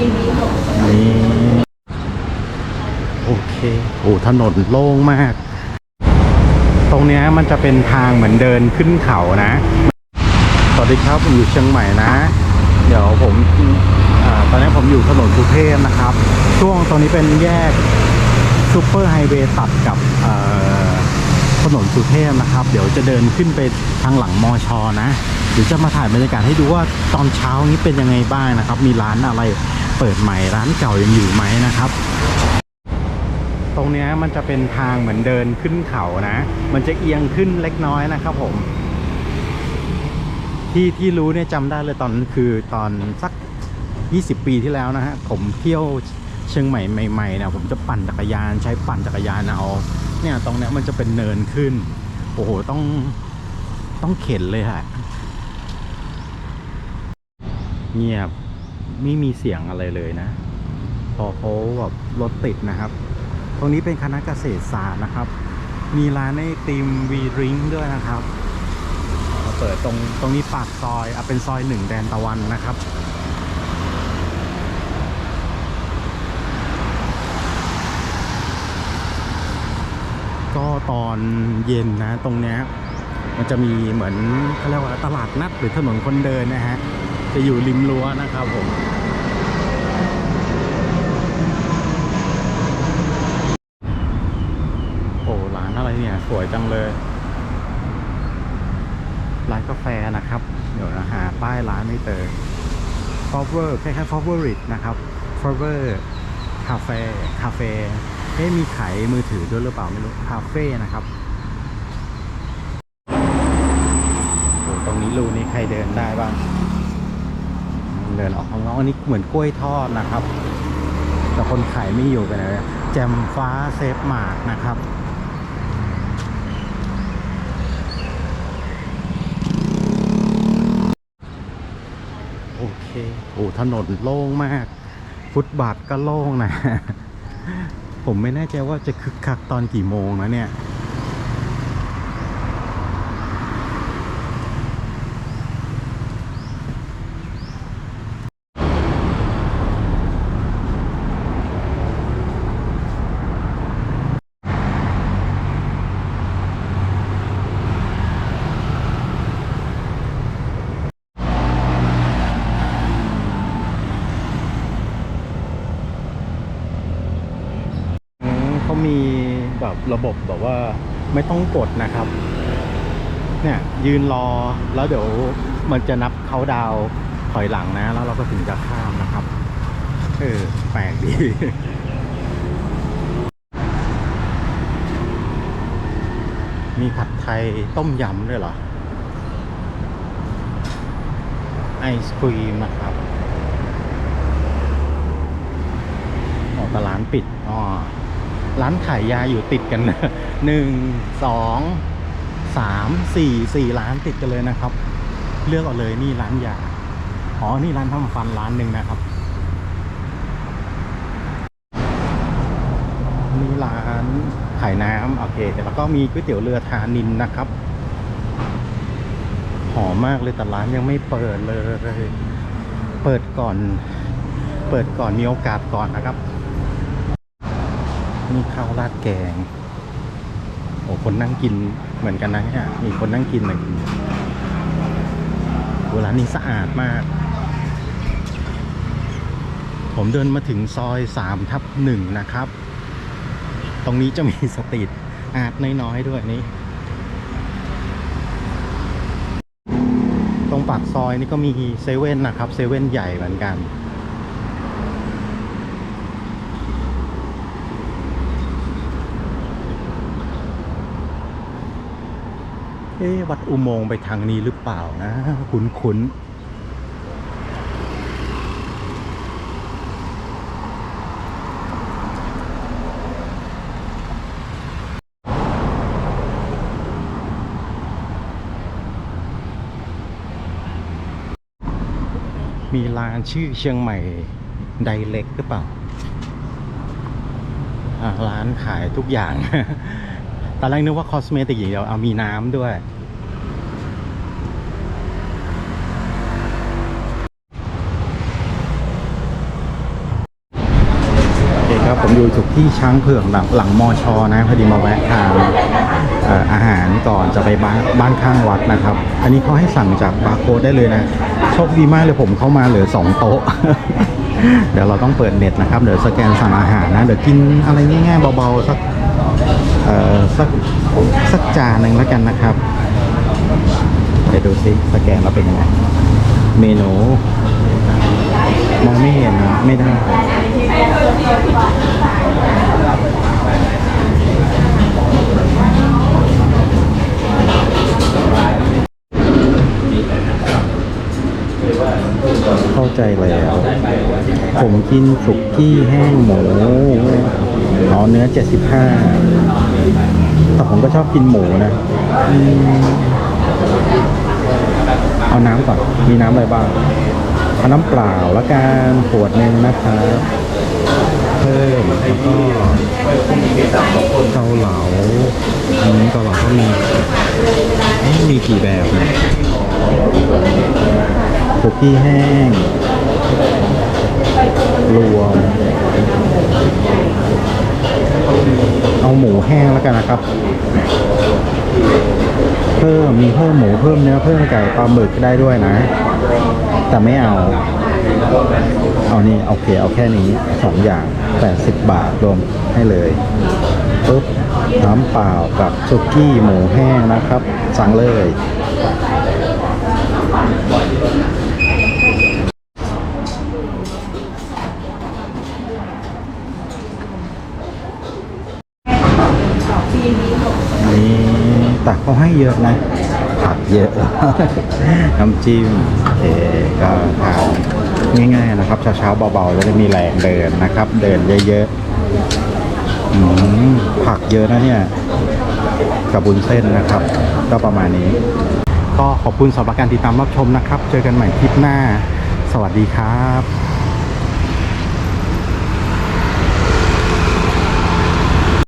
นี่โอเค โอ้ถนนโล่งมาก ตรงนี้มันจะเป็นทางเหมือนเดินขึ้นเขานะ สวัสดีครับผมอยู่เชียงใหม่นะ เดี๋ยวผมอตอนนี้ผมอยู่ถนนสุเทพนะครับ ช่วงตรงนี้เป็นแยกซูเปอร์ไฮเวย์ตัดกับถนนสุเทพนะครับ เดี๋ยวจะเดินขึ้นไปทางหลังมอชอนะ เดี๋ยวจะมาถ่ายบรรยากาศให้ดูว่าตอนเช้านี้เป็นยังไงบ้างนะครับ มีร้านอะไร เปิดใหม่ร้านเก่ายังอยู่ไหมนะครับ ตรงนี้มันจะเป็นทางเหมือนเดินขึ้นเขานะ มันจะเอียงขึ้นเล็กน้อยนะครับผม ที่ที่รู้เนี่ยจำได้เลยตอนนั้นคือตอนสัก 20 ปีที่แล้วนะฮะผมเที่ยวเชียงใหม่ใหม่ๆเนี่ยผมจะปั่นจักรยานใช้ปั่นจักรยานเอาเนี่ยตรงนี้มันจะเป็นเนินขึ้น โอ้โหต้องต้องเข็นเลยฮะเงียบ ไม่มีเสียงอะไรเลยนะ พอเขาแบบรถติดนะครับ ตรงนี้เป็นคณะเกษตรศาสตร์นะครับ มีร้านไอติมวีริงด้วยนะครับเปิดตรงตรงนี้ปากซอยอเป็นซอยหนึ่งแดนตะวันนะครับก็ตอนเย็นนะตรงเนี้ยมันจะมีเหมือนเขาเรียกว่าตลาดนัดหรือถนนคนเดินนะฮะ จะอยู่ริมรั้วนะครับผมโอ้ร้านอะไรเนี่ย สวยจังเลย ร้านกาแฟนะครับ เดี๋ยวนะหาป้ายร้านไม่เจอ f o r w a r คล้ายๆ Favorite นะครับ f o r w a r คาเฟ่คาเฟ่เอ๊มีขายมือถือด้วยหรือเปล่าไม่รู้คาเฟ่นะครับโอ้ตรงนี้รูนี้ใครเดินได้บ้าง เดินออกข้างนอกอันนี้เหมือนกล้วยทอดนะครับ แต่คนขายไม่อยู่กันเลยแจมฟ้าเซฟมากนะครับโอเคโอ้ถนนโล่งมาก ฟุตบาทก็โล่งนะ ผมไม่แน่ใจว่าจะคึกคักตอนกี่โมงนะเนี่ย อืมเขามี แบบระบบแบบว่าไม่ต้องกดนะครับ เนี่ยยืนรอแล้วเดี๋ยวมันจะนับเขาดาวถอยหลังนะ แล้วเราก็ถึงจะข้ามนะครับ เออแปลกดีมีผัดไทยต้มยำด้วยเหรอ ไอศครีมนะครับออแต่ร้านปิดอ๋อ ร้านขายยาอยู่ติดกันนะหนึ่งสองสามสี่สี่ร้านติดกันเลยนะครับ เลือกเอาเลยนี่ร้านยาอ๋อนี่ร้านทำฟันร้านหนึ่งนะครับนี่ร้านขายน้ำโอเคแล้วก็มีก๋วยเตี๋ยวเรือทานินนะครับหอมมากเลยแต่ร้านยังไม่เปิดเลย เปิดก่อน เปิดก่อนมีโอกาสก่อนนะครับ นี่ข้าวราดแกง โอ้คนนั่งกินเหมือนกันนะเนี่ยมีคนนั่งกินเหมือนกันร้านนี้สะอาดมาก ผมเดินมาถึงซอยสามทับหนึ่งนะครับ ตรงนี้จะมีสตรีทอาร์ตน้อยๆด้วยนี่ตรงปากซอยนี่ก็มีเซเว่นนะครับเซเว่นใหญ่เหมือนกัน เอ๊วัดอุโมงค์ไปทางนี้หรือเปล่านะ คุ้นๆมีร้านชื่อเชียงใหม่ไดเล็กหรือเปล่า ร้านขายทุกอย่าง ตอนแรกนึกว่าคอสเมติกอย่างเดียวเอามีน้ำด้วยโครับ ผมอยู่จุดที่ช้างเผือกหลังหลังมอชอนะพอดีมาแวะทานออาหารก่อนจะไปบ้านบ้านข้างวัดนะครับ อันนี้เขาให้สั่งจากบาร์โค้ดได้เลยนะ โชคดีมากเลยผมเข้ามาเหลือ 2 โต๊ะ เดี๋ยวเราต้องเปิดเน็ตนะครับ เดี๋ยวสแกนสั่งอาหารนะ เดี๋ยวกินอะไรง่ายๆเบาๆสัก สักสักจานหนึ่งแล้วกันนะครับเดี๋ยวดูซิสแกนเราเป็นยังไงเมนูมองไม่เห็นนะไม่ได้เข้าใจแล้ว ผมกินสุกี้แห้งหมูอ๋อเนื้อ 75 แต่ผมก็ชอบกินหมูนะเอาน้ำก่อน มีน้ำอะไรบ้าง เอาน้ำเปล่าละกันขวดหนึ่งนะครับเพิ่มแล้วก็เกาเหลาอันนี้เกาเหลาก็มีมีกี่แบบเนี่ยสุกี้แห้ง รวม หมูแห้งแล้วกันนะครับ เพิ่มมีเพิ่มหมูเพิ่มเนื้อเพิ่มไก่ปลาหมึกได้ด้วยนะ แต่ไม่เอา เอานี่โอเคเอาแค่นี้สองอย่าง80บาทรวมให้เลยปุ๊บน้ำเปล่ากับซุกี้หมูแห้งนะครับ สั่งเลย ตักเขาให้เยอะนะผักเยอะ น้ำจิ้มโอเคก็ทานง่ายๆนะครับ เช้าๆเบาๆจะได้มีแรงเดินนะครับ เดินเยอะๆผักเยอะนะเนี่ยกับบุญเส้นนะครับ ก็ประมาณนี้ ก็ขอบคุณสำหรับการติดตามรับชมนะครับ เจอกันใหม่คลิปหน้า สวัสดีครับ